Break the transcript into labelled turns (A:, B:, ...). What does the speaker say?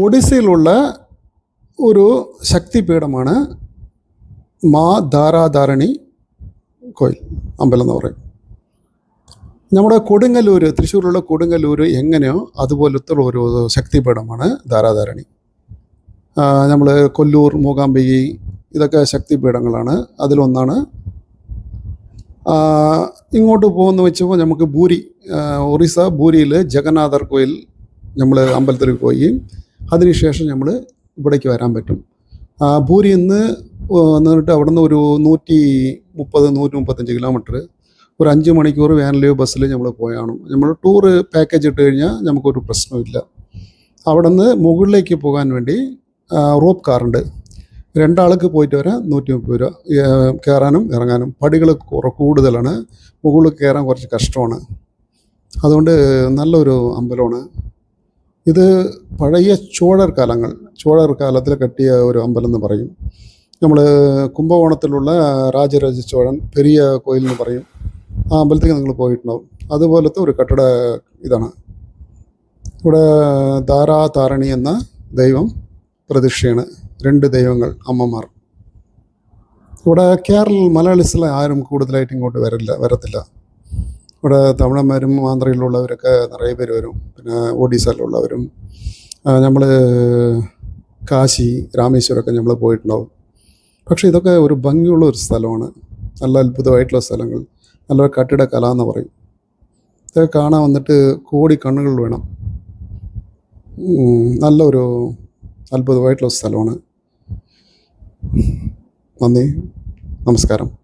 A: ഒഡീസയിലുള്ള ഒരു ശക്തിപീഠമാണ് മാ ധാരാധാരണി കോയിൽ അമ്പലം എന്ന് പറയും. നമ്മുടെ കൊടുങ്ങല്ലൂർ തൃശ്ശൂരിലുള്ള കൊടുങ്ങല്ലൂർ എങ്ങനെയോ അതുപോലത്തെ ഒരു ശക്തിപീഠമാണ് ധാരാധാരണി. നമ്മൾ കൊല്ലൂർ മൂകാംബികി ഇതൊക്കെ ശക്തിപീഠങ്ങളാണ്. അതിലൊന്നാണ്. ഇങ്ങോട്ട് പോകുന്ന വെച്ചപ്പോൾ നമുക്ക് ഭൂരി ഒറീസ ഭൂരിയിൽ ജഗന്നാഥർ കോയിൽ നമ്മൾ അമ്പലത്തിൽ പോയി. അതിനുശേഷം നമ്മൾ ഇവിടേക്ക് വരാൻ പറ്റും. ആ, ഭൂരിയിൽ നിന്ന് അവിടുന്ന് ഒരു നൂറ്റി മുപ്പത് നൂറ്റി മുപ്പത്തഞ്ച് കിലോമീറ്റർ ഒരു അഞ്ച് മണിക്കൂർ വാനിലെയോ ബസ്സിൽ നമ്മൾ പോയാണ് നമ്മൾ ടൂറ് പാക്കേജ് ഇട്ട് കഴിഞ്ഞാൽ നമുക്കൊരു പ്രശ്നമില്ല അവിടെ നിന്ന് മുകളിലേക്ക് പോകാൻ വേണ്ടി റോപ്പ് കാറുണ്ട് രണ്ടാൾക്ക് പോയിട്ട് വരാൻ നൂറ്റി മുപ്പത് രൂപ കയറാനും ഇറങ്ങാനും. പടികൾ കൂടുതലാണ്. മുകളിൽ കയറാൻ കുറച്ച് കഷ്ടമാണ്. അതുകൊണ്ട് നല്ലൊരു അമ്പലമാണ്. ഇത് പഴയ ചോഴർ കാലങ്ങൾ ചോഴർ കാലത്തിൽ കെട്ടിയ ഒരു അമ്പലം എന്ന് പറയും. നമ്മൾ കുംഭകോണത്തിലുള്ള രാജരാജ ചോഴൻ പെരിയ കോയിൽ എന്ന് പറയും. ആ അമ്പലത്തേക്ക് നിങ്ങൾ പോയിട്ടുണ്ടാവും. അതുപോലത്തെ ഒരു കെട്ടിട ഇതാണ്. ഇവിടെ ധാരാ താരണി എന്ന ദൈവം പ്രതിഷ്ഠയാണ്. രണ്ട് ദൈവങ്ങൾ അമ്മമാർ. ഇവിടെ കേരള മലയാളിസിലെ ആരും കൂടുതലായിട്ട് ഇങ്ങോട്ട് വരില്ല വരത്തില്ല. ഇവിടെ തമിഴന്മാരും ആന്ധ്രയിലുള്ളവരൊക്കെ നിറയെ പേര് വരും. പിന്നെ ഒഡീസയിലുള്ളവരും നമ്മൾ കാശി രാമേശ്വരമൊക്കെ നമ്മൾ പോയിട്ടുണ്ടാവും. പക്ഷേ ഇതൊക്കെ ഒരു ഭംഗിയുള്ള ഒരു സ്ഥലമാണ്. നല്ല അത്ഭുതമായിട്ടുള്ള സ്ഥലങ്ങൾ. നല്ല കട്ടിട കല എന്ന് പറയും. ഇതൊക്കെ കാണാൻ വന്നിട്ട് കോടി കണ്ണുകൾ വേണം. നല്ലൊരു അത്ഭുതമായിട്ടുള്ള സ്ഥലമാണ്. നന്ദി. നമസ്കാരം.